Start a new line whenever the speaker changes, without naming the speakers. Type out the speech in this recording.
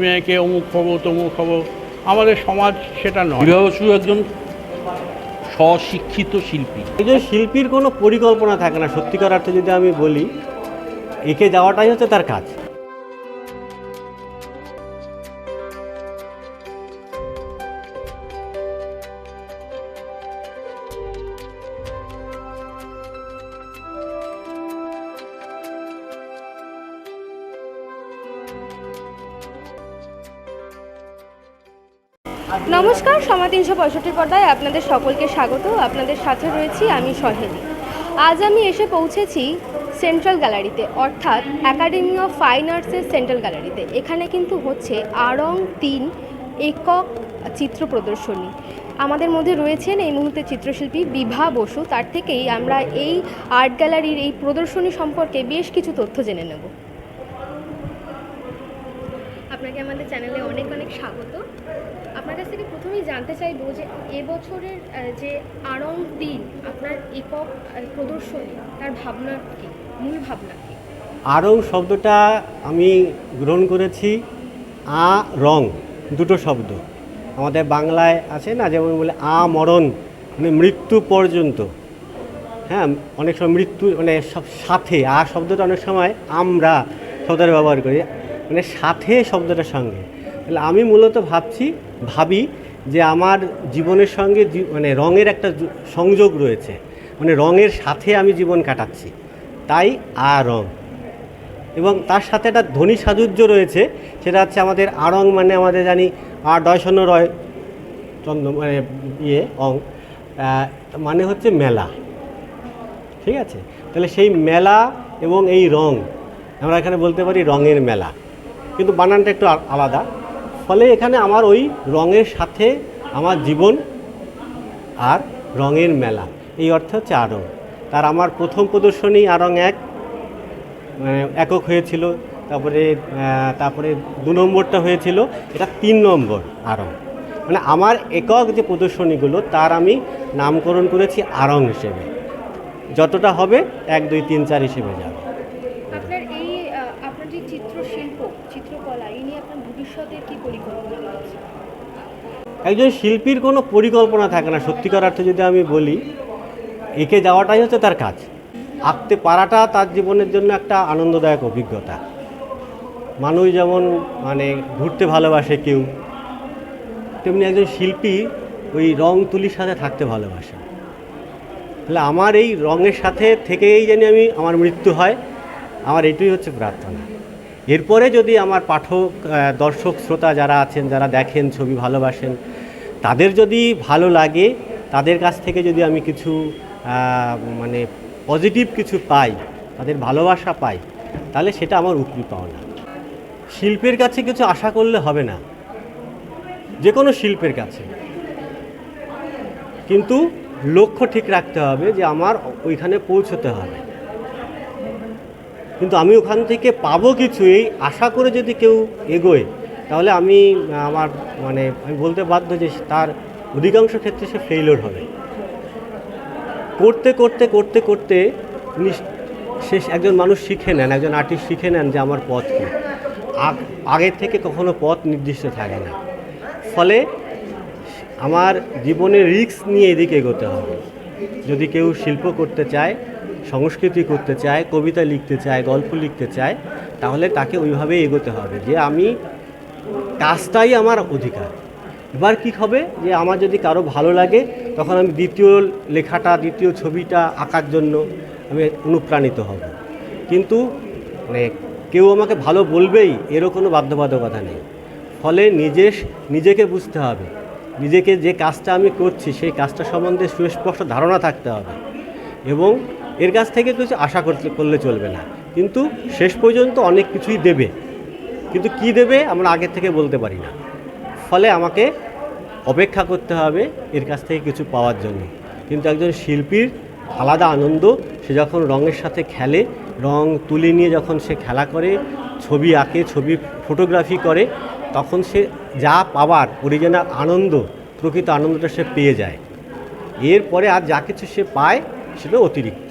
মেয়েকে অমুক হব তমুক হব আমাদের সমাজ সেটা নয়।
বিভা বসু একজন স্বশিক্ষিত শিল্পী।
এই একজন শিল্পীর কোনো পরিকল্পনা থাকে না সত্যিকার অর্থে যদি আমি বলি এঁকে যাওয়াটাই হচ্ছে তার কাজ।
নমস্কার, সময় তিনশো পঁয়ষট্টি পর্দায় আপনাদের সকলকে স্বাগত। আপনাদের সাথে রয়েছি আমি সহেলি। আজ আমি এসে পৌঁছেছি সেন্ট্রাল গ্যালারিতে, অর্থাৎ একাডেমি অফ ফাইন আর্টসের সেন্ট্রাল গ্যালারিতে। এখানে কিন্তু হচ্ছে আরং তিন একক চিত্র প্রদর্শনী। আমাদের মধ্যে রয়েছেন এই মুহূর্তে চিত্রশিল্পী বিভা বসু। তার থেকেই আমরা এই আর্ট গ্যালারির এই প্রদর্শনী সম্পর্কে বেশ কিছু তথ্য জেনে নেব। আপনাকে আমাদের চ্যানেলে অনেক অনেক স্বাগত। আপনার কাছ থেকে প্রথমেই জানতে চাইব যে এবছরের যে আরং দিন আপনার একক প্রদর্শনী, তার ভাবনা কি? মূল ভাবনা কি?
আরং শব্দটা আমি গ্রহণ করেছি আ রং, দুটো শব্দ। আমাদের বাংলায় আছে না, যেমন বলে আ মরণ মানে মৃত্যু পর্যন্ত। হ্যাঁ অনেক সময় মৃত্যু মানে সব সাথে, আ শব্দটা অনেক সময় আমরা শব্দটা ব্যবহার করি। মানে সাথে শব্দটার সঙ্গে। তাহলে আমি মূলত ভাবছি, ভাবি যে আমার জীবনের সঙ্গে মানে রঙের একটা সংযোগ রয়েছে। মানে রঙের সাথে আমি জীবন কাটাচ্ছি। তাই আ রং এবং তার সাথে একটা ধ্বনি সাজুজ্য রয়েছে, সেটা হচ্ছে আমাদের আড়ং মানে আমাদের জানি আর ডয় রয়, চন্দ্র মানে ইয়ে অং মানে হচ্ছে মেলা। ঠিক আছে? তাহলে সেই মেলা এবং এই রং, আমরা এখানে বলতে পারি রঙের মেলা। কিন্তু বানানটা একটু আলাদা। ফলে এখানে আমার ওই রঙের সাথে আমার জীবন আর রঙের মেলা। এই অর্থে হচ্ছে আরং। তার আমার প্রথম প্রদর্শনী আরং এক মানে একক হয়েছিল। তারপরে তারপরে দু নম্বরটা হয়েছিল। এটা তিন নম্বর আরং। মানে আমার একক যে প্রদর্শনীগুলো, তার আমি নামকরণ করেছি আরং হিসেবে। যতটা হবে, এক, দুই, তিন, চার হিসেবে যাবে
আপনার এই আহ, আপনার যে চিত্রশিল্প চিত্রকলা এই নিয়ে আপনার ভবিষ্যতের কি পরিকল্পনা রয়েছে
একজন শিল্পীর কোনো পরিকল্পনা থাকে না। সত্যিকার অর্থে যদি আমি বলি, এঁকে যাওয়াটাই হচ্ছে তার কাজ। আঁকতে পারাটা তার জীবনের জন্য একটা আনন্দদায়ক অভিজ্ঞতা। মানুষ যেমন মানে ঘুরতে ভালোবাসে কেউ, তেমনি একজন শিল্পী ওই রং তুলির সাথে থাকতে ভালোবাসে। তাহলে আমার এই রঙের সাথে থেকেই জানি আমি, আমার মৃত্যু হয়। আমার এটাই হচ্ছে প্রার্থনা। এরপরে যদি আমার পাঠক দর্শক, শ্রোতা যারা আছেন, যারা দেখেন, ছবি ভালোবাসেন তাদের যদি ভালো লাগে, তাদের কাছ থেকে যদি আমি কিছু মানে পজিটিভ কিছু পাই, তাদের ভালোবাসা পাই, তাহলে সেটা আমার উপরি পাওনা। শিল্পের কাছে কিছু আশা করলে হবে না। যে কোনো শিল্পের কাছে। কিন্তু লক্ষ্য ঠিক রাখতে হবে যে আমার ওইখানে পৌঁছতে হবে। কিন্তু আমি ওখান থেকে পাবো কিছু এই আশা করে যদি কেউ এগোয় তাহলে আমি, আমার মানে আমি বলতে বাধ্য যে তার অধিকাংশ ক্ষেত্রে সে ফেইলোর হবে। করতে করতে করতে করতে নিশ- শেষ একজন মানুষ শিখে নেন, একজন আর্টিস্ট শিখে নেন যে আমার পথ কী। আগ- আগের থেকে কখনো পথ নির্দিষ্ট থাকে না। ফলে আমার জীবনে রিস্ক নিয়ে এদিকে এগোতে হবে। যদি কেউ শিল্প করতে চায়, সংস্কৃতি করতে চায়, কবিতা লিখতে চায়, গল্প লিখতে চায়, তাহলে তাকে ওইভাবে এগোতে হবে যে আমি কাজটাই আমার অধিকার। এবার কি হবে? যে আমার যদি কারও ভালো লাগে, তখন আমি দ্বিতীয় লেখাটা, দ্বিতীয় ছবিটা আঁকার জন্য আমি অনুপ্রাণিত হব। কিন্তু মানে কেউ আমাকে ভালো বলবেই, এরও কোনো বাধ্যবাধকতা নেই। ফলে নিজে, নিজেকে বুঝতে হবে। নিজেকে যে কাজটা আমি করছি, সেই কাজটা সম্বন্ধে সুস্পষ্ট ধারণা থাকতে হবে। এবং এর কাছ থেকে কিছু আশা করলে চলবে না। কিন্তু শেষ পর্যন্ত অনেক কিছুই দেবে। কিন্তু কি দেবে আমরা আগে থেকে বলতে পারি না। ফলে আমাকে অপেক্ষা করতে হবে এর কাছ থেকে কিছু পাওয়ার জন্য। কিন্তু একজন শিল্পীর আলাদা আনন্দ, সে যখন রঙের সাথে খেলে, রং তুলে নিয়ে যখন সে খেলা করে, ছবি আঁকে, ছবি ফটোগ্রাফি করে, তখন সে যা পাওয়ার অরিজিনাল আনন্দ, প্রকৃত আনন্দটা সে পেয়ে যায়। এরপরে আর যা কিছু সে পায়, সেটা অতিরিক্ত।